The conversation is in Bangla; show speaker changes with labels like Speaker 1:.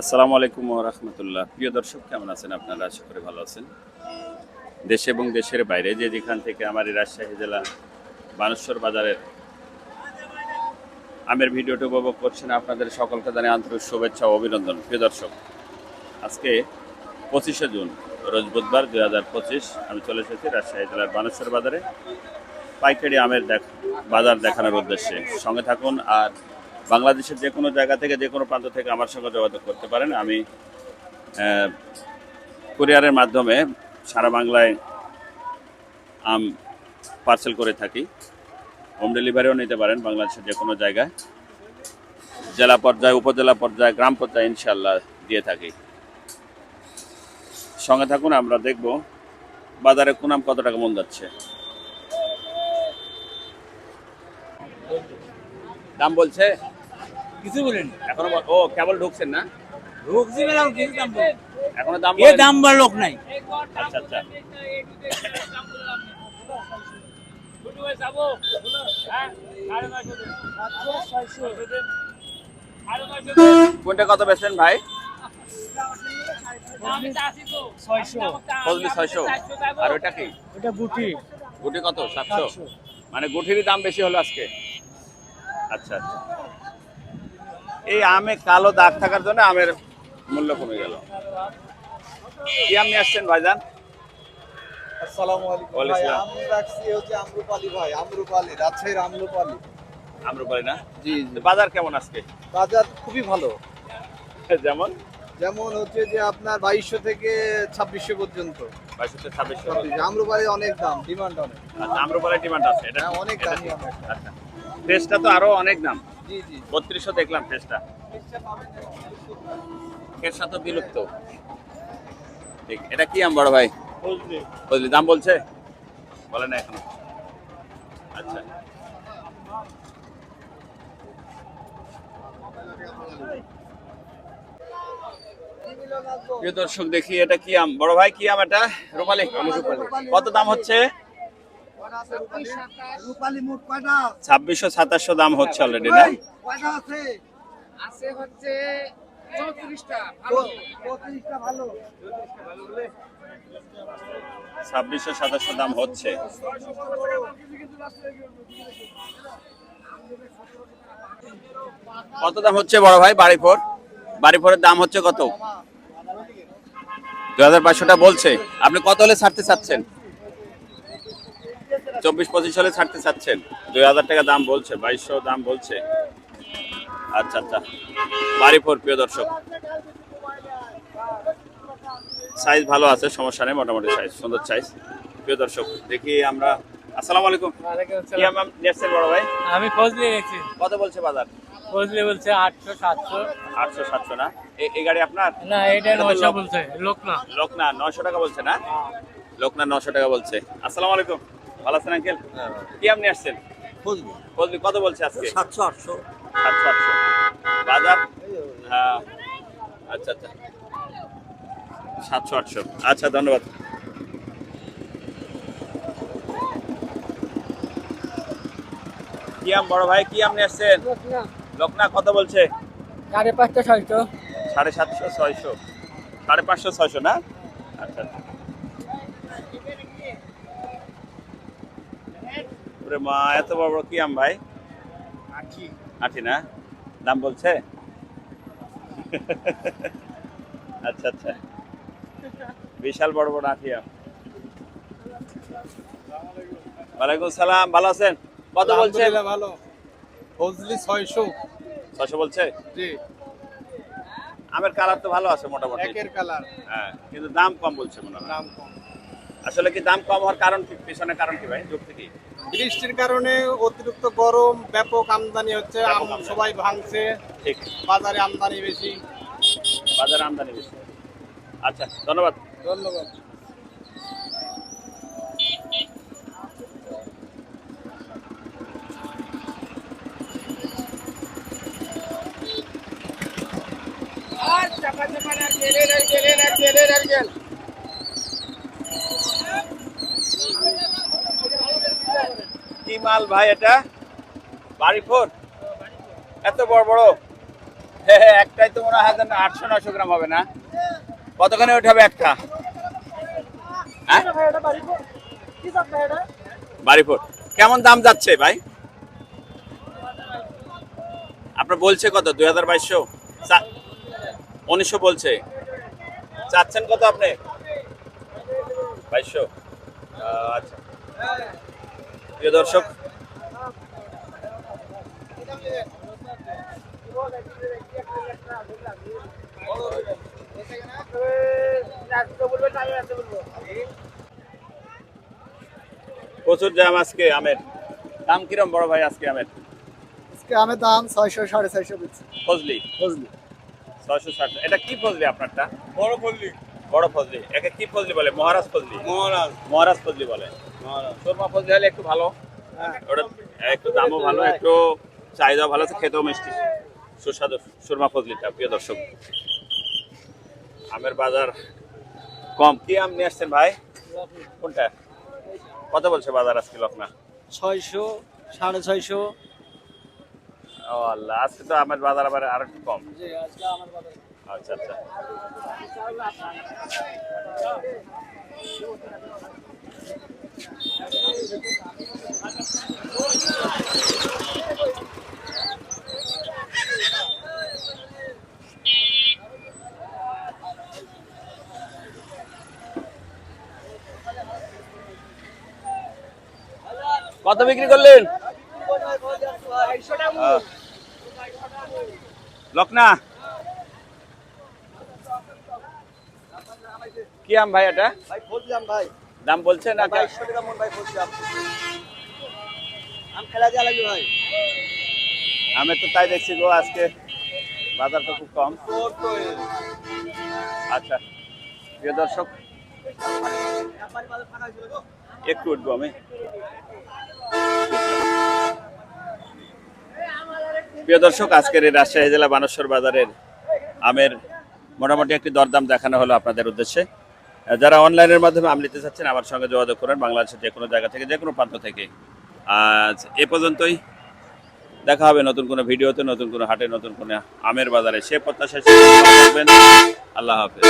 Speaker 1: আসসালামু আলাইকুম রহমতুল্লাহ। প্রিয় দর্শক, কেমন আছেন আপনারা? আশা করি ভালো আছেন। দেশে এবং দেশের বাইরে যে যেখান থেকে আমার এই রাজশাহী জেলা বানেশ্বর বাজারের আমের ভিডিওটি উপভোগ করছেন, আপনাদের সকলকে জানাই আন্তরিক শুভেচ্ছা ও অভিনন্দন। প্রিয় দর্শক, আজকে পঁচিশে জুন, রোজ বুধবার দুই হাজার পঁচিশ, আমি চলে এসেছি রাজশাহী জেলার বানেশ্বর বাজারে। পাইকারি আমের দেখ বাজার দেখানোর উদ্দেশ্যে। সঙ্গে থাকুন আর বাংলাদেশের যে কোনো জায়গা থেকে, যে কোনো প্রান্ত থেকে আমার সঙ্গে যোগাযোগ করতে পারেন। আমি কুরিয়ারের মাধ্যমে সারা বাংলায় আম পার্সেল করে থাকি। হোম ডেলিভারিও নিতে পারেন বাংলাদেশের যে কোনো জায়গায়। জেলা পর্যায়ে, উপজেলা পর্যায়ে, গ্রাম পর্যায়ে ইনশাল্লাহ দিয়ে থাকি। সঙ্গে থাকুন, আমরা দেখব বাজারে কোন আম কত টাকা মন যাচ্ছে। দাম বলছে?
Speaker 2: কিছু বলেন।
Speaker 1: এখনও ও কেবল ঢুকছেন না?
Speaker 2: মেলাম কিছু দাম
Speaker 1: এখনও দাম
Speaker 2: এ দাম বার লোক নাই।
Speaker 1: আচ্ছা আচ্ছা। কোনটা কত বেচলেন ভাই? ছয়শো। আর ওইটা কি?
Speaker 2: ওটা গুটি।
Speaker 1: গুটি কত? সাতশো। মানে গুটিরই দাম বেশি হলো আজকে? আচ্ছা আচ্ছা। এই আমে কালো দাগ থাকার জন্য আমের মূল্য কমে গেল। কি আসছেন ভাইজান?
Speaker 3: আসসালামু আলাইকুম ভাই। আমি রাখছি হচ্ছে আমরুপালি ভাই আমরুপালি রাজশাহীর আমরুপালি।
Speaker 1: আম্রপালি না?
Speaker 3: জি
Speaker 1: বাজার কেমন আজকে?
Speaker 3: বাজার খুবই ভালো।
Speaker 1: যেমন?
Speaker 3: যেমন হচ্ছে যে আপনার বাইশশো থেকে ছাব্বিশশো পর্যন্ত।
Speaker 1: বাইশশো থেকে ছাব্বিশশো
Speaker 3: আমরুপালি অনেক দাম ডিমান্ড অনেক।
Speaker 1: আচ্ছা আম্রপালি ডিমান্ড আছে। এটা
Speaker 3: হ্যাঁ, অনেক দামি।
Speaker 1: আচ্ছা। ফ্রেশটা তো আরও অনেক দাম। বত্রিশশো দেখলাম ফ্রেশটা তো বিলুপ্ত। ঠিক এটা কি আম বড় ভাই? বুঝলি দাম বলছে? বলে না এখনও। আচ্ছা। প্রিয় দর্শক দেখি এটা কি আম? বড় ভাই কি আম এটা? রূপালি কত দাম হচ্ছে? ছাব্বিশশো সাতাশশো দাম হচ্ছে অলরেডি না?
Speaker 3: আছে?
Speaker 4: হচ্ছে
Speaker 1: ছাব্বিশশো সাতাশশো দাম হচ্ছে। কত দাম হচ্ছে বড় ভাই বাড়িফোর? বাড়িফোরের দাম হচ্ছে কত? দু হাজার পাঁচশোটা বলছে। আপনি কত হলে ছাড়তে চাচ্ছেন? চব্বিশ পঁচিশ সালে ছাড়তে চাচ্ছেন। দুই হাজার টাকা দাম বলছে বাইশশো দাম বলছে। আচ্ছা আচ্ছা। বাড়িফোর প্রিয় দর্শক। সাইজ ভালো আছে সমস্যা নেই মোটামুটি সাইজ সুন্দর সাইজ প্রিয় দর্শক দেখি আমরা আসসালামু আলাইকুম। আম নিয়েছেন বড় ভাই?
Speaker 2: আমি ফজলি গেছি।
Speaker 1: কত বলছে বাজার?
Speaker 2: ফজলি বলছে আটশো সাতশো।
Speaker 1: আটশো সাতশো না? এ- এই গাড়ি আপনার?
Speaker 2: না এটা নয়শো। বলছে লোক না
Speaker 1: লোক না নশো টাকা বলছে না? লোক না নশো টাকা বলছে। আসসালামু আলাইকুম। ভালো আছেন আঙ্কেল? কি আপনি আসছেন? কত বলছে আজকে?
Speaker 3: সাতশো আটশো।
Speaker 1: সাতশো আটশো। বাজার? হ্যাঁ, আচ্ছা আচ্ছা। সাতশো আটশো। আচ্ছা ধন্যবাদ। কি আম বড় ভাই কি আম নিয়ে আসছেন? লোকনা। কত বলছে?
Speaker 2: সাড়ে পাঁচটা ছয়শো।
Speaker 1: সাড়ে সাতশো ছয়শো। সাড়ে পাঁচশো ছয়শো না? আচ্ছা আচ্ছা। ওরে মা এত বড় বড় কি আম ভাই? আঠি। না? দাম বলছে? আচ্ছা আচ্ছা। বিশাল বড় বড় আঠি আম। ওয়ালাইকুম সালাম ভালো আছেন? কত বলছে
Speaker 3: ভালো। ফজলি ছয়শো।
Speaker 1: ছয়শো বলছে?
Speaker 3: জি।
Speaker 1: আমের কালার তো ভালো আছে মোটামুটি।
Speaker 3: একের কালার।
Speaker 1: হ্যাঁ কিন্তু দাম কম বলছে মনে হয়।
Speaker 3: দাম কম।
Speaker 1: আসলে কি দাম কম হওয়ার কারণ কি? পিছনে কারণ কি ভাই? যুক্তি কি
Speaker 3: বৃষ্টির কারণে অতিরিক্ত গরম ব্যাপক আমদানি হচ্ছে আম সবাই ভাঙছে।
Speaker 1: ঠিক।
Speaker 3: বাজারে আমদানি বেশি।
Speaker 1: বাজারে আমদানি বেশি। আচ্ছা ধন্যবাদ।
Speaker 3: ধন্যবাদ।
Speaker 4: আর চাপা চাপা না গেলে না গেলে না গেলে না গেল
Speaker 1: কি মাল ভাই, এটা বাড়ি ফোর এত বড় বড়? হ্যাঁ একটাই তো মনে হয় আটশো নশো গ্রাম হবে না? কতখানি উঠাবে একটা? হ্যাঁ? বাড়িপুর কেমন দাম যাচ্ছে ভাই? আপনার বলছে কত? দুই হাজার বাইশশো? উনিশশো বলছে। চাচ্ছেন কত আপনি? বাইশশো। আচ্ছা। প্রিয় দর্শক প্রচুর জাম আজকে আমের। দাম কিরম বড় ভাই আজকে আমের?
Speaker 3: আজকে আমের দাম ছয়শো সাড়ে ছয়শো
Speaker 1: ফজলি?
Speaker 3: ফজলি।
Speaker 1: ছয়শো ষাট এটা কি ফজলি আপনারটা? বড় ফজলি। বড় ফজলি। একে কি ফজলি বলে? মহারাজ ফজলি। মহারাজ। মহারাজ ফজলি বলে। সুরমা ফজলি হলে একটু ভালো। ওটা একটু দামও ভালো একটু চাহিদা ভালো আছে খেতেও মিষ্টি। সুস্বাদু সুরমা ফজলিটা প্রিয় দর্শক। আমের বাজার কম। কি আম নিয়ে আসছেন ভাই? কোনটা? কত বলছে বাজার আজকে লখনা?
Speaker 2: ছয়শো সাড়ে ছয়শো।
Speaker 1: ও আল্লাহ আজকে তো আমের বাজার আবার আরও একটু কম। আচ্ছা আচ্ছা। কত বিক্রি করলেন? লকনা। কি আম ভাই এটা?
Speaker 3: ভাই ভাই।
Speaker 1: দাম বলছে না
Speaker 3: বাইশশো টাকা ভাই বলছিলাম আম
Speaker 1: তো তাই দেখছি গো আজকে বাজার তো খুব কম। আচ্ছা প্রিয় দর্শক একটু উঠবো আমি। প্রিয় দর্শক আজকের এই রাজশাহী জেলা বানেশ্বর বাজারের আমের মোটামুটি একটি দরদাম দেখানো হলো আপনাদের উদ্দেশ্যে। যারা অনলাইনের মাধ্যমে আম নিতে চাচ্ছেন, আমার সঙ্গে যোগাযোগ করেন বাংলাদেশের যে কোনো জায়গা থেকে, যে কোনো প্রান্ত থেকে। আজ এ পর্যন্তই। দেখা হবে নতুন কোনো ভিডিওতে, নতুন কোনো হাটে, নতুন কোনো আমের বাজারে। সে প্রত্যাশা আল্লাহ হাফেজ।